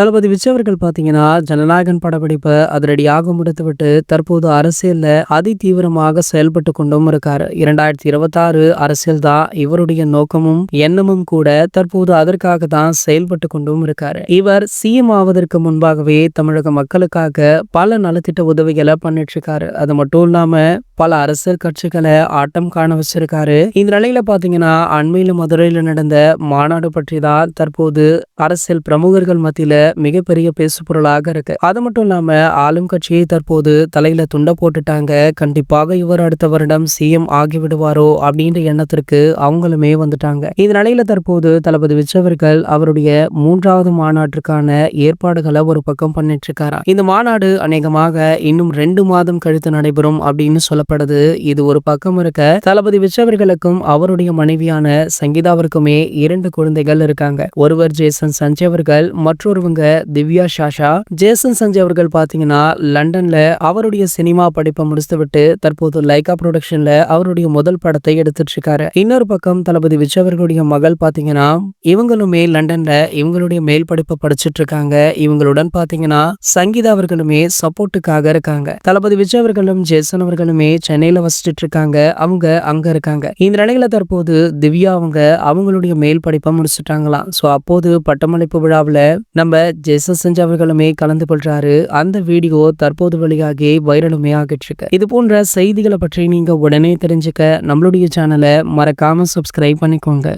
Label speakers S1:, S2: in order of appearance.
S1: தளபதி விஜய் அவர்கள் ஜனநாயகன் படப்பிடிப்பை அதிரடியாக முடித்துவிட்டு தற்போது அரசியலில் அதி தீவிரமாக செயல்பட்டு கொண்டும் இருக்காரு. இரண்டாயிரத்தி இருபத்தாறு அரசியல் தான் இவருடைய நோக்கமும் எண்ணமும் கூட தற்போது அதற்காக தான் செயல்பட்டு கொண்டும் இருக்காரு. இவர் சிஎம் ஆவதற்கு முன்பாகவே தமிழக மக்களுக்காக பல நலத்திட்ட உதவிகளை பண்ணிட்டு இருக்காரு. அது மட்டும் இல்லாம பல அரசியல் கட்சிகளை ஆட்டம் காண வச்சிருக்காரு. இந்த நிலையில பாத்தீங்கன்னா அண்மையில மதுரையில நடந்த மாநாடு பற்றி தான் தற்போது அரசியல் பிரமுகர்கள் மத்தியில மிகப்பெரிய பேசு பொருளாக இருக்கு. அது மட்டும் இல்லாம ஆளும் கட்சியை தற்போது தலையில துண்ட போட்டுட்டாங்க. கண்டிப்பாக இவர் அடுத்த வருடம் சிஎம் ஆகிவிடுவாரோ அப்படின்ற எண்ணத்திற்கு அவங்களுமே வந்துட்டாங்க. இந்த நிலையில தற்போது தளபதி விச்சவர்கள் அவருடைய மூன்றாவது மாநாட்டிற்கான ஏற்பாடுகளை ஒரு பக்கம் பண்ணிட்டு இருக்காரா இந்த மாநாடு அநேகமாக இன்னும் ரெண்டு மாதம் கழித்து நடைபெறும் அப்படின்னு சொல்லப்படுது இது ஒரு பக்கம் இருக்க தளபதி விஜயவர்களுக்கும் அவருடைய மனைவியான சங்கீதாவிற்குமே இரண்டு குழந்தைகள் இருக்காங்க. ஒருவர் ஜேசன் சஞ்சய் அவர்கள் மற்றொருவங்க திவ்யா ஷாஷா. ஜேசன் சஞ்சய் அவர்கள் பாத்தீங்கன்னா லண்டன்ல அவருடைய சினிமா படிப்பை முடித்து விட்டு தற்போது லைகா ப்ரொடக்ஷன்ல அவருடைய முதல் படத்தை எடுத்துட்டு இருக்காரு இன்னொரு பக்கம் தளபதி விஜய் அவர்களுடைய மகள் பாத்தீங்கன்னா இவங்களுமே லண்டன்ல இவங்களுடைய மேல் படிப்பை படிச்சிட்டு இருக்காங்க இவங்களுடன் பாத்தீங்கன்னா சங்கீதா அவர்களுமே சப்போர்ட்டுக்காக இருக்காங்க. தளபதி விஜய் அவர்களும் ஜேசன் அவர்களுமே சென்னையில வசிச்சிட்டு இருக்காங்க அவங்க அங்க இருக்காங்க. இந்த நிலையில தற்போது திவ்யா அவங்க அவங்களுடைய மேல் படிப்பை முடிச்சுட்டாங்களாம். ஸோ அப்போது பட்டமளிப்பு விழாவில் நம்ம ஜேசன் அவர்களுமே கலந்து கொள்றாரு. அந்த வீடியோ தற்போது வழியாகி வைரலுமே ஆகிட்டு இருக்கு இது போன்ற செய்திகளை பற்றி நீங்க உடனே தெரிஞ்சுக்க நம்மளுடைய சேனலை மறக்காம சப்ஸ்கிரைப் பண்ணிக்கோங்க.